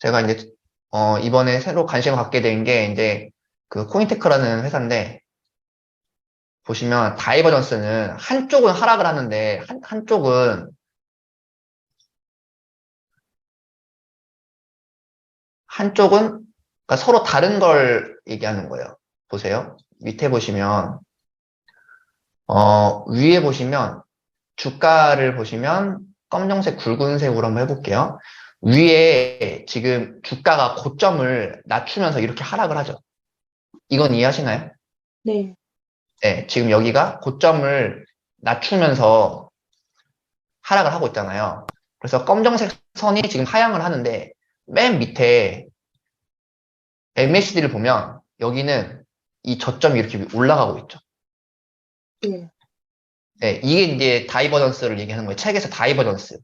제가 이제 어, 이번에 새로 관심을 갖게 된 게 이제 그 코인테크라는 회사인데 보시면 다이버전스는 한쪽은 하락을 하는데 한, 한쪽은 한쪽은 그러니까 서로 다른 걸 얘기하는 거예요. 보세요. 밑에 보시면 어, 위에 보시면 주가를 보시면 검정색 굵은색으로 한번 해볼게요. 위에 지금 주가가 고점을 낮추면서 이렇게 하락을 하죠. 이건 이해하시나요? 네. 네, 지금 여기가 고점을 낮추면서 하락을 하고 있잖아요. 그래서 검정색 선이 지금 하향을 하는데 맨 밑에 MACD를 보면 여기는 이 저점이 이렇게 올라가고 있죠. 네. 네, 이게 이제 다이버전스를 얘기하는 거예요. 책에서 다이버전스.